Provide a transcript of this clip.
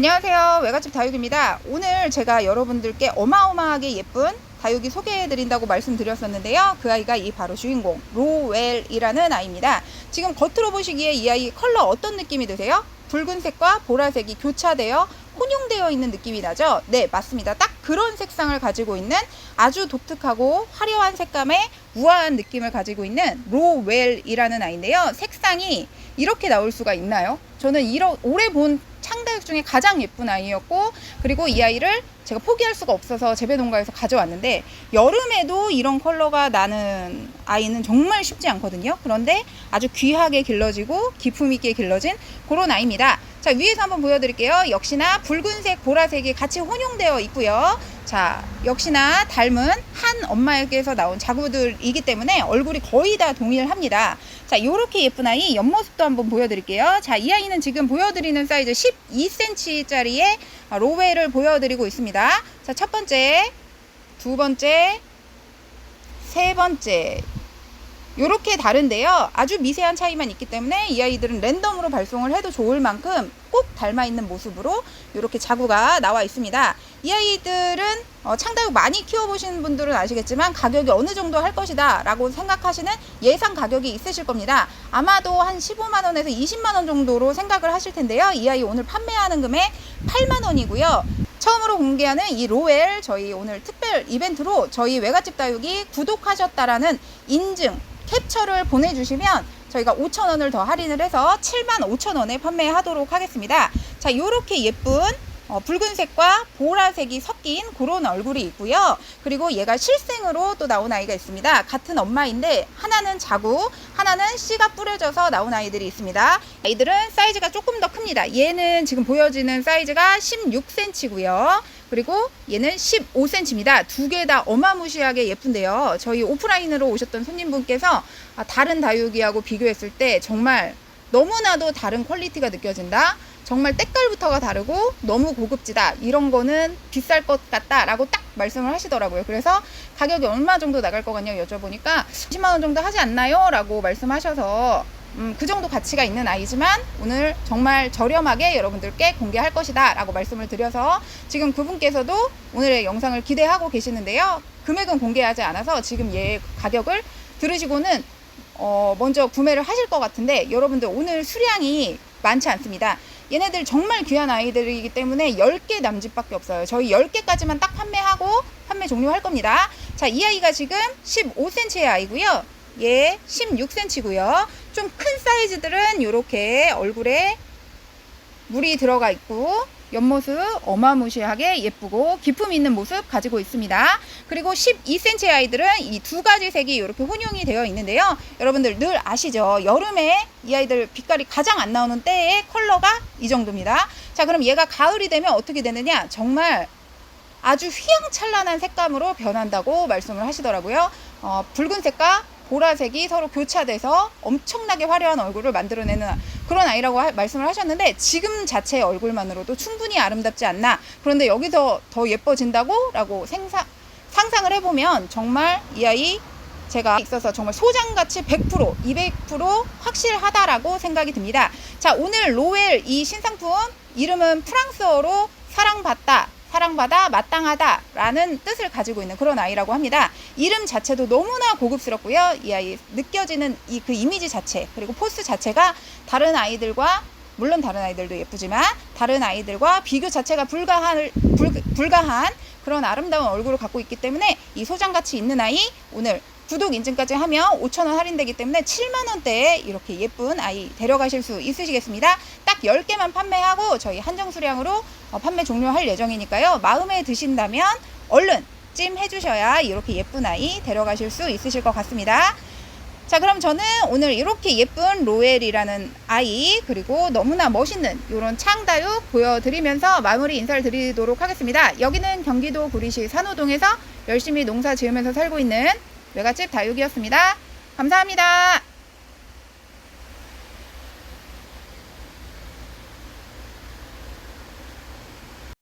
안녕하세요. 외갓집 다육입니다. 오늘 제가 여러분들께 어마어마하게 예쁜 다육이 소개해 드린다고 말씀드렸었는데요. 그 아이가 이 바로 주인공 로웰이라는 아이입니다. 지금 겉으로 보시기에 이 아이 컬러 어떤 느낌이 드세요? 붉은색과 보라색이 교차되어 혼용되어 있는 느낌이 나죠? 네, 맞습니다. 딱 그런 색상을 가지고 있는 아주 독특하고 화려한 색감의 우아한 느낌을 가지고 있는 로웰이라는 아이인데요. 색상이 이렇게 나올 수가 있나요? 저는 이러, 올해 본 중에 가장 예쁜 아이였고 그리고 이 아이를 제가 포기할 수가 없어서 재배 농가에서 가져왔는데 여름에도 이런 컬러가 나는 아이는 정말 쉽지 않거든요. 그런데 아주 귀하게 길러지고 기품 있게 길러진 그런 아이입니다. 자 위에서 한번 보여드릴게요. 역시나 붉은색, 보라색이 같이 혼용되어 있고요. 자 역시나 닮은 한 엄마에게서 나온 자구들이기 때문에 얼굴이 거의 다 동일합니다. 자 이렇게 예쁜 아이 옆모습도 한번 보여드릴게요. 자 이 아이는 지금 보여드리는 사이즈 12cm짜리의 로웨를 보여드리고 있습니다. 자 첫 번째, 두 번째, 세 번째. 이렇게 다른데요. 아주 미세한 차이만 있기 때문에 이 아이들은 랜덤으로 발송을 해도 좋을 만큼 꼭 닮아 있는 모습으로 이렇게 자구가 나와 있습니다. 이 아이들은 어, 창다육 많이 키워보신 분들은 아시겠지만 가격이 어느 정도 할 것이다 라고 생각하시는 예상 가격이 있으실 겁니다. 아마도 한 15만원에서 20만원 정도로 생각을 하실 텐데요. 이 아이 오늘 판매하는 금액 8만원이고요. 처음으로 공개하는 이 로웰 저희 오늘 특별 이벤트로 저희 외갓집 다육이 구독하셨다라는 인증 캡처를 보내주시면 저희가 5,000원을 더 할인을 해서 75,000원에 판매하도록 하겠습니다. 자, 요렇게 예쁜 어, 붉은색과 보라색이 섞인 그런 얼굴이 있고요. 그리고 얘가 실생으로 또 나온 아이가 있습니다. 같은 엄마인데 하나는 자구, 하나는 씨가 뿌려져서 나온 아이들이 있습니다. 아이들은 사이즈가 조금 더 큽니다. 얘는 지금 보여지는 사이즈가 16cm고요. 그리고 얘는 15cm입니다. 두 개 다 어마무시하게 예쁜데요. 저희 오프라인으로 오셨던 손님분께서 아, 다른 다육이하고 비교했을 때 정말 너무나도 다른 퀄리티가 느껴진다. 정말 때깔부터가 다르고 너무 고급지다. 이런 거는 비쌀 것 같다라고 딱 말씀을 하시더라고요. 그래서 가격이 얼마 정도 나갈 것 같냐고 여쭤보니까 10만 원 정도 하지 않나요? 라고 말씀하셔서 음, 그 정도 가치가 있는 아이지만 오늘 정말 저렴하게 여러분들께 공개할 것이다 라고 말씀을 드려서 지금 그분께서도 오늘의 영상을 기대하고 계시는데요. 금액은 공개하지 않아서 지금 얘 가격을 들으시고는 어, 먼저 구매를 하실 것 같은데 여러분들 오늘 수량이 많지 않습니다. 얘네들 정말 귀한 아이들이기 때문에 10개 남짓밖에 없어요. 저희 10개까지만 딱 판매하고 판매 종료할 겁니다. 자, 이 아이가 지금 15cm의 아이고요. 얘 16cm고요. 좀 큰 사이즈들은 이렇게 얼굴에 물이 들어가 있고 옆모습 어마무시하게 예쁘고 기품 있는 모습 가지고 있습니다. 그리고 12cm 아이들은 이 두 가지 색이 이렇게 혼용이 되어 있는데요. 여러분들 늘 아시죠? 여름에 이 아이들 빛깔이 가장 안 나오는 때의 컬러가 이 정도입니다. 자, 그럼 얘가 가을이 되면 어떻게 되느냐? 정말 아주 휘황찬란한 색감으로 변한다고 말씀을 하시더라고요. 어, 붉은색과 보라색이 서로 교차돼서 엄청나게 화려한 얼굴을 만들어내는 그런 아이라고 하, 말씀을 하셨는데 지금 자체의 얼굴만으로도 충분히 아름답지 않나. 그런데 여기서 더 예뻐진다고? 라고 생사, 상상을 해보면 정말 이 아이 제가 있어서 정말 소장같이 100% 200% 확실하다라고 생각이 듭니다. 자 오늘 로웰 이 신상품 이름은 프랑스어로 사랑받다 사랑받아 마땅하다 라는 뜻을 가지고 있는 그런 아이라고 합니다. 이름 자체도 너무나 고급스럽고요. 이 아이 느껴지는 이 그 이미지 자체 그리고 포스 자체가 다른 아이들과 물론 다른 아이들도 예쁘지만 다른 아이들과 비교 자체가 불가한 불, 불가한 그런 아름다운 얼굴을 갖고 있기 때문에 이 소장 가치 있는 아이 오늘 구독 인증까지 하면 5,000원 할인되기 때문에 7만원대에 이렇게 예쁜 아이 데려가실 수 있으시겠습니다. 딱 10개만 판매하고 저희 한정 수량으로 어, 판매 종료할 예정이니까요. 마음에 드신다면 얼른 찜 해주셔야 이렇게 예쁜 아이 데려가실 수 있으실 것 같습니다. 자 그럼 저는 오늘 이렇게 예쁜 로엘이라는 아이 그리고 너무나 멋있는 이런 창다육 보여드리면서 마무리 인사를 드리도록 하겠습니다. 여기는 경기도 구리시 산호동에서 열심히 농사 지으면서 살고 있는 외갓집 다육이었습니다. 감사합니다.